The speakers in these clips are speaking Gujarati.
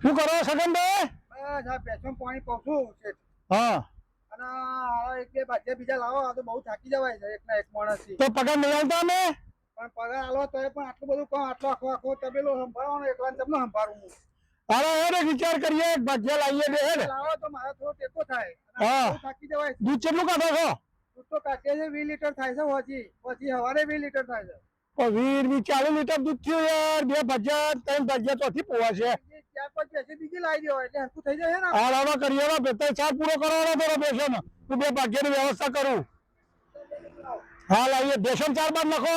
શું કરો સગન બસ પેશન પાણી પહોંચું છે. હા. અને એક બે ભાજ્યા બીજા લાવો આ તો બહુ થાકી જવાય છે એકના એક માણસથી. તો પગાર નહીં આવતા અમે? પણ પગાર આલો તો પણ આટલું બધું કહો આટલો આખો આખો તબેલો સંભાળવાનો એકલા તમને સંભાળું હું. અરે હેડ વિચાર કરીએ એક લાવીએ ને હેડ. લાવો તો મારે થોડો ટેકો થાય. હા. થાકી જવાય દૂધ કેટલું કાઢો છો? દૂધ તો કાઢીએ છે વીસ લીટર થાય છે પછી પછી સવારે વી લીટર થાય છે. વીર બી ચાલીસ લીટર દૂધ થયું યાર. બે ભજીયા ત્રણ ભજીયા ચોથી પોવા છે. હા રાડો કરીએ બે ચાર પૂરો કરવાનો તો બેસો ને બે ભાગ્યની વ્યવસ્થા કરું. હા લાવીએ બેસો ને ચાર બાર લખો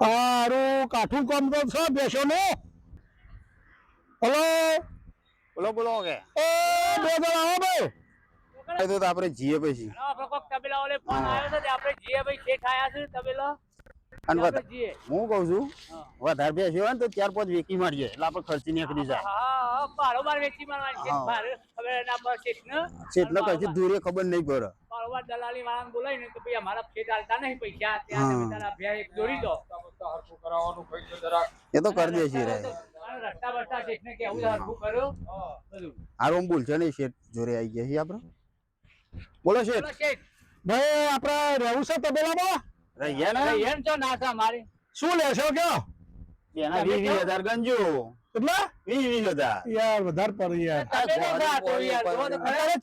હારું કાઠું કામ તો છે બેસો ને હલો? બોલો બોલો કે એ બે જણા હો ભાઈ. એ તો આપણે જીએ પછી. આપણે કોક તબેલા ઓલે ફોન આવ્યો છે તે આપણે જીએ ભાઈ શેઠ આયા છે તબેલા? અને હું કહું છું. વધારે બેસ્યો હોય ને તો ચાર પાંચ વેકી મારીએ એટલે આપણે ખર્ચી નીકળી જાય. હા બારોબાર વેચી મારવાની છે હા. મારે ખબર ના પર શેઠ ને કઈ દૂરે ખબર નહીં પડે. બારોબાર દલાલી વાળાને બોલાવીને કે ભાઈ અમારા ખેત હાલતા નહીં પૈસા. ત્યાં. તારા અભ્યાસ એક દોરી દો. એ તો કરી દેશે રે. અને રસ્તા બસ્તા શેઠને કેવું છે ભૂલશે શેઠ? જોડે આવી ગયા છીએ આપણે. બોલો શેઠ. ભાઈ આપણે રહેવું છે તબેલામાં રહ્યા ને? રહીએ ને ના છે મારી. શું લેશો કયો? એના વીસ વીસ હજાર ગંજો. વીસ વીસ હજાર. યાર વધારે પડે યાર.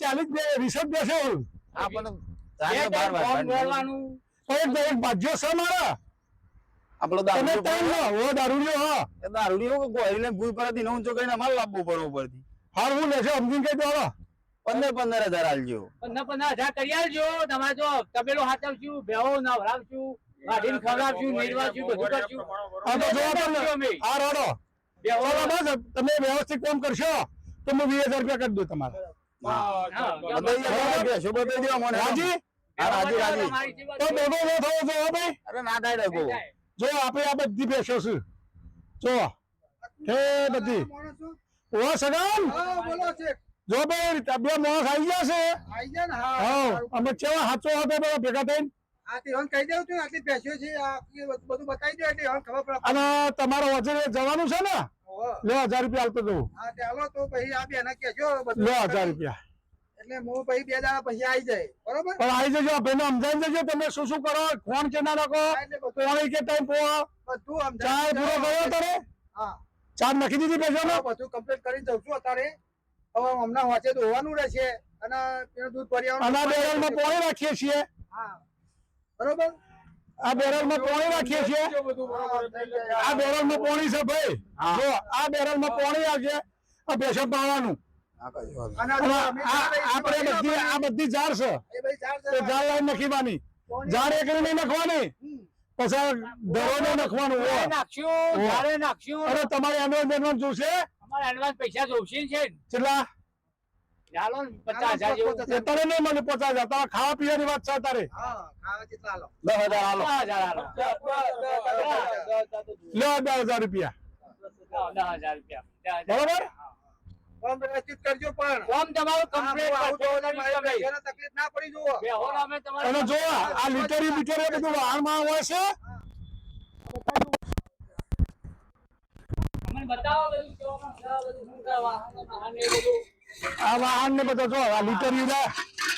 ચાલીસ આપણને ને. એક એક છે મારા. આપણો તમે દારૂ ગોળી લઈને પર પરથી નવું ચોકડીને માલ લાવવું પડે ઉપરથી હાર હું લેશે સમજીને કહી તો પંદર પંદર હજાર આલજો પંદર પંદર હજાર કરી આલજો તમારે જો તબેલો હાચવશું ભેહો નવરાવશું વાઢીને ખવડાવશું નિર્વાશું બધું કરશું આ તો જોવા તમને આ રડો તમે વ્યવસ્થિત કામ કરશો તો હું વીસ હજાર રૂપિયા કરી દઉં તમારે રાજી હા, રાજી રાજી તો ભેગો જો ભાઈ અરે ના થાય થાય. જો આપણે આ બધી બેસો છે. જો હે બધી. ઓ સગન? બોલો છે. જો ભાઈ બે માણસ આવી જાય ને હા. અમે કેવા હાચો હતો બધા ભેગા થઈને? છે તમારો વજન જવાનું છે ને? બે લે હજાર રૂપિયા આપતો તે. બેને લે હજાર રૂપિયા. એટલે હું પછી બે દાડા પછી આવી જાય. બરોબર? પણ આવી જજો ભાઈને સમજાવી દેજો તમે શું શું કરો ફોન કે ના રાખો? પાણી કે ટાઈમ પો? બધું ચાર પૂરો ગયો તારે હા. ચા નાખી દીધી પેશો બધું કમ્પ્લીટ કરીને જઉં છું અત્યારે. હવે હમણાં વાંચે ધોવાનું રહેશે અને એનું દૂધ ભરી અને આ બેરલમાં આવવાનું રાખીએ છીએ. હા. બરોબર? આ બેરલમાં પોણી રાખીએ છીએ. આ બેરલમાં પોણી છે ભાઈ. જો આ બેરલમાં પોણી આવશે આ પેશો પાવાનું. આપણે બધી આ બધી ઝાડ છે. એ ઝાડ લાઈન નખીવાની. ઝાડ એક નહીં નખવાની. પછી ધરોને નખવાનું. નાખશું જ્યારે નાખશું અરે તમારે એડવાન્સ એડવાન્સ જોશે અમારે એડવાન્સ પૈસા જોશે છે કેટલા? ખાવા પીવાની વાત છે તારે હા ખાવા જેટલા હાલો દસ હજાર રૂપિયા. બરોબર? ફોર્મ વ્યવસ્થિત કરજો પણ. ફોર્મ તમારું આવું કરજો, તકલીફ ના પડી જુઓ. બેહોને અમે તમારે- અને જો આ લીટરી બીટરી બધું વાહનમાં હોય છે? અમને બતાવો બધું કેવું છે, બધું શું છે, વાહન, ને બધું. આ વાહન ને બધા જો આ લીટરી ને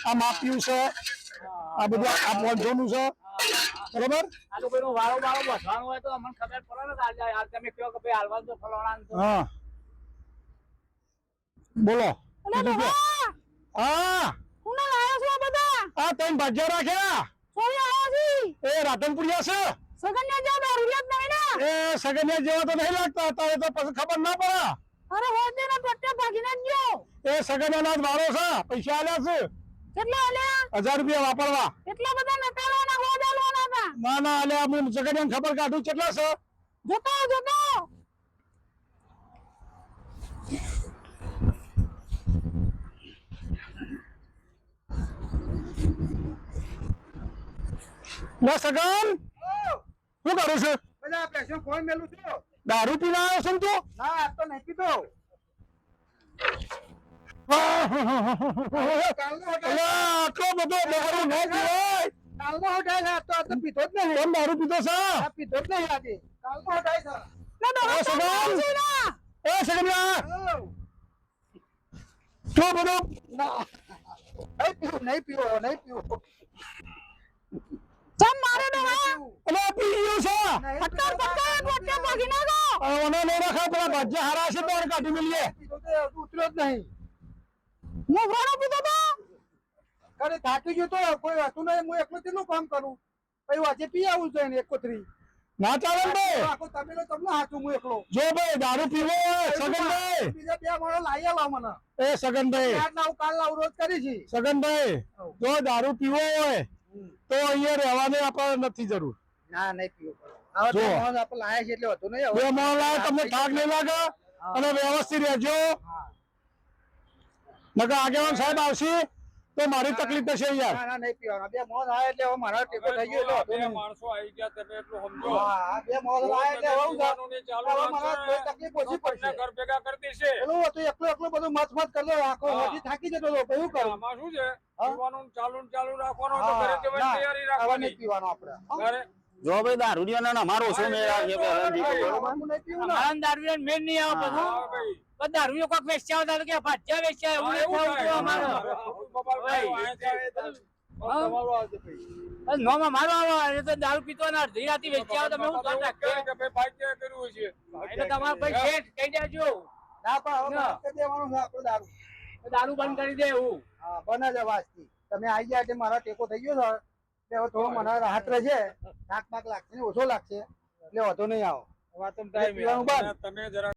આ માપ્યું છે આ બધું આ પોંચોનું છે. બરોબર? આ તો કોઈનો વારો બારો વધવાનો હોય તો અમને ખબર પડે ને આજે આ તમે કહો કે ભાઈ હાલવાનું તો ફલાણા ને. હા બોલો બીજું કહો. હા આ! ત્રણ ભાજ્યા રાખ્યા. એ રાધનપુરિયા છે. એ સગનિયા જેવા તો નહીં લાગતા. તારે તો પછી ખબર ના પડે. એ સગનિયા ના વારો છે. પૈસા આલ્યા છે. હજાર રૂપિયા વાપરવા. ના ના આલ્યા. હું સગનિયા ખબર કાઢું કેટલા છે? લે સગન શું કરું છું? બધા પેશન ફોન મેલું છું? દારૂ પીને આવ્યો છું ને તું? ના આ તો નહીં પીતો. આટલો બધો દારૂ ન પીવાય. કાલનો હટાય છે. તો તો પીધો જ નહીં. કેમ દારૂ પીધો છે? આ પીધો જ નહીં આજે. કાલનો હટાય છે. એ સગન. એ સગનિયા તો બધો? ના. નહીં પીવું નહીં પીવો નહીં પીવો. ચમ મારે નો હા? અલે પી ગયો છે. નહીં પટ્ટા એક વચ્ચે ભાગી નાખો આ ઓને નહીં રાખા પેલા ભજ્જે હારા છે તો કાઢી મળીએ ઉતર્યો જ નહીં. હું ઘોડો પીતો તો? કરે થાકી ગયો તો કોઈ હતું નહીં હું એકલું કેટલું કામ કરું? પછી વાજે પી આવું છે ને એક કોથરી ના ચાલે બે આખો તમે તમને હાચું હું એકલો. જો ભાઈ દારૂ પીવો સગન સગનભાઈ બીજા બે માણો લાવી આલો મને. એ સગનભાઈ આજ લાવું કાલ લાવ રોજ કરી છે સગનભાઈ જો દારૂ પીવો હોય તો અહીંયા રહેવાની આપણે નથી જરૂર. ના નહીં તમને થાક નહીં લાગે? અને વ્યવસ્થિત રહેજો. નકર આગેવાન સાહેબ આવશે. તો મારી તકલીફ થશે યાર. ના ના નહીં પીવાનો. બે મોજ આવ્યા એટલે હવે મારા ટેકો થઈ ગયો એટલે હતું બે માણસો આવી ગયા તમે એટલું સમજો. હા બે મોજ આવ્યા એટલે હવે હું ચાલુ મારા કોઈ તકલીફ ઓછી પડશે. ઘર ભેગા કરી દેશે. પેલું હતું એકલું એકલું બધું મત મત કરતો આખો હજી થાકી જતો હતો કયું શું કરું. આમાં શું છે? હા? પીવાનું ચાલુ ને ચાલુ રાખવાનું તો ઘરે જવાની ના, તૈયારી રાખવાની. પીવાનો આપણે. ઘરે? જો ભાઈ દારૂડિયો ના મારો છે પહેલાથી ખબર. હું નહીં પીવું ને. અમારા દારૂ મેન નહીં આવે. પણ દારૂ કોક વેચ્યા કે ભાજ્યા વેચ્યા એવું એવું અમારે. નોમાં મારો આવે એ તો પીતો ને અડધી રાતે વેચ્યા કર્યું છે. એટલે તમારે ભાઈ શેઠ કહી દેજો. ના પણ હવે ના. મારે કહી દેવાનું છે આપણું દારૂ. દારૂ બંધ કરી દે એવું. હા બને છે વાજથી તમે આવી ગયા એટલે મારો ટેકો થઈ ગયો સર એટલે હવે થોડો મને રાહત રહેશે. નાક પાક લાગશે ઓછો લાગશે. એટલે વધુ નહીં આવો. બંધ. તમે જરા